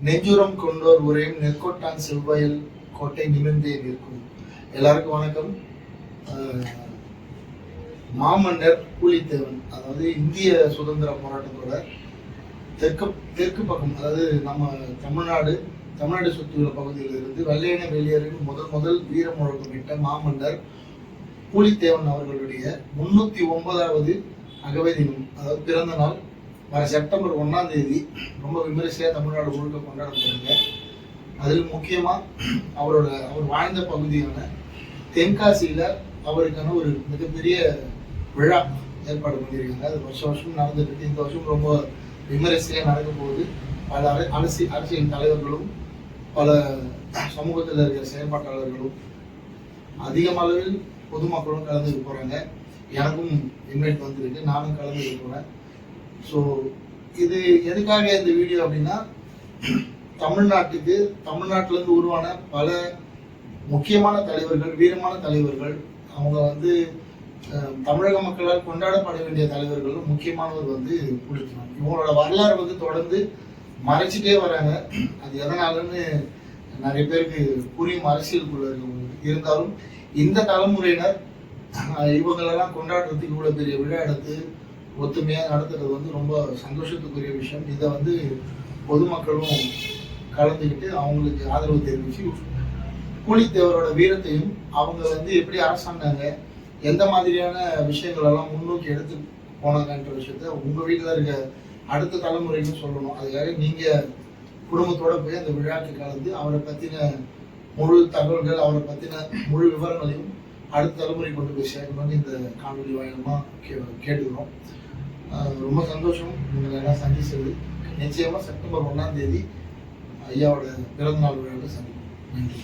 நெஞ்சுரம் கொண்டோர் உரையும் நெற்கோட்டான் செவ்வாயில் கோட்டை நிமிர்ந்தே நிற்கும். எல்லாருக்கும் வணக்கம். மாமன்னர் பூலித்தேவன் அதாவது இந்திய சுதந்திர போராட்டத்தோட தெற்கு தெற்கு பக்கம் அதாவது நம்ம தமிழ்நாடு தமிழ்நாடு சுற்றியுள்ள பகுதியிலிருந்து வெள்ளையன வெளியேறின் முதல் முதல் வீர முழக்கமிட்ட மாமன்னர் பூலித்தேவன் அவர்களுடைய முன்னூத்தி ஒன்பதாவது அகவை தினம் அதாவது பிறந்த நாள் வர செப்டம்பர் ஒன்றாம் தேதி ரொம்ப விமரிசையாக தமிழ்நாடு முழுக்க கொண்டாடப்படுங்க அதில் முக்கியமாக அவரோட அவர் வாழ்ந்த பகுதியான தென்காசியில் அவருக்கான ஒரு மிகப்பெரிய விழா ஏற்பாடு பண்ணியிருக்காங்க. அது வருஷம் வருஷம் நடந்துட்டு இந்த வருஷம் ரொம்ப விமரிசையாக நடக்க போகுது. பல அரசு அரசியல் தலைவர்களும் பல சமூகத்தில் இருக்கிற செயல்பாட்டாளர்களும் அதிகமளவில் பொதுமக்களும் கலந்துக்க போகிறாங்க எனக்கும் இன்வைட் வந்திருக்கு. நானும் கலந்துக்க போகிறேன் ஸோ இது எதுக்காக இந்த வீடியோ அப்படின்னா தமிழ்நாட்டுக்கு தமிழ்நாட்டிலேருந்து உருவான பல முக்கியமான தலைவர்கள் வீரமான தலைவர்கள் அவங்க வந்து தமிழக மக்களால் கொண்டாடப்பட வேண்டிய தலைவர்களும் முக்கியமானவர் வந்து புலித்தேவன் இவங்களோட வரலாறு வந்து தொடர்ந்து மறைச்சிட்டே வராங்க. அது எதனாலன்னு நிறைய பேருக்கு புரியும் அரசியலுக்குள்ள இருந்தாலும் இந்த தலைமுறையினர் இவங்களெல்லாம் கொண்டாடுறதுக்கு இவ்வளோ பெரிய விழா எடுத்து ஒத்துமையாக நடத்துறது வந்து ரொம்ப சந்தோஷத்துக்குரிய விஷயம். இதை வந்து பொதுமக்களும் கலந்துக்கிட்டு அவங்களுக்கு ஆதரவு தெரிவித்து கூலித்தேவரோட வீரத்தையும் அவங்க வந்து எப்படி அரசாண்டாங்க எந்த மாதிரியான விஷயங்களெல்லாம் முன்னோக்கி எடுத்து போனாங்கன்ற விஷயத்த உங்கள் வீட்டில் இருக்க அடுத்த தலைமுறைக்கும் சொல்லணும். அதுக்காக நீங்கள் குடும்பத்தோட போய் அந்த விழாக்கு கலந்து அவரை பற்றின முழு தகவல்கள் அவரை பற்றின முழு விவரங்களையும் அடுத்த தலைமுறை கொண்டு போய் சேர்க்கணும்னு இந்த காணொலி வாயிலமாக கே கேட்டுக்கிறோம். ரொம்ப சந்தோஷம். உங்களை எல்லாம் சந்திச்சது. நிச்சயமா செப்டம்பர் ஒண்ணாம் தேதி ஐயாவோட பிறந்தநாள் விழாவில் சந்திப்போம். நன்றி.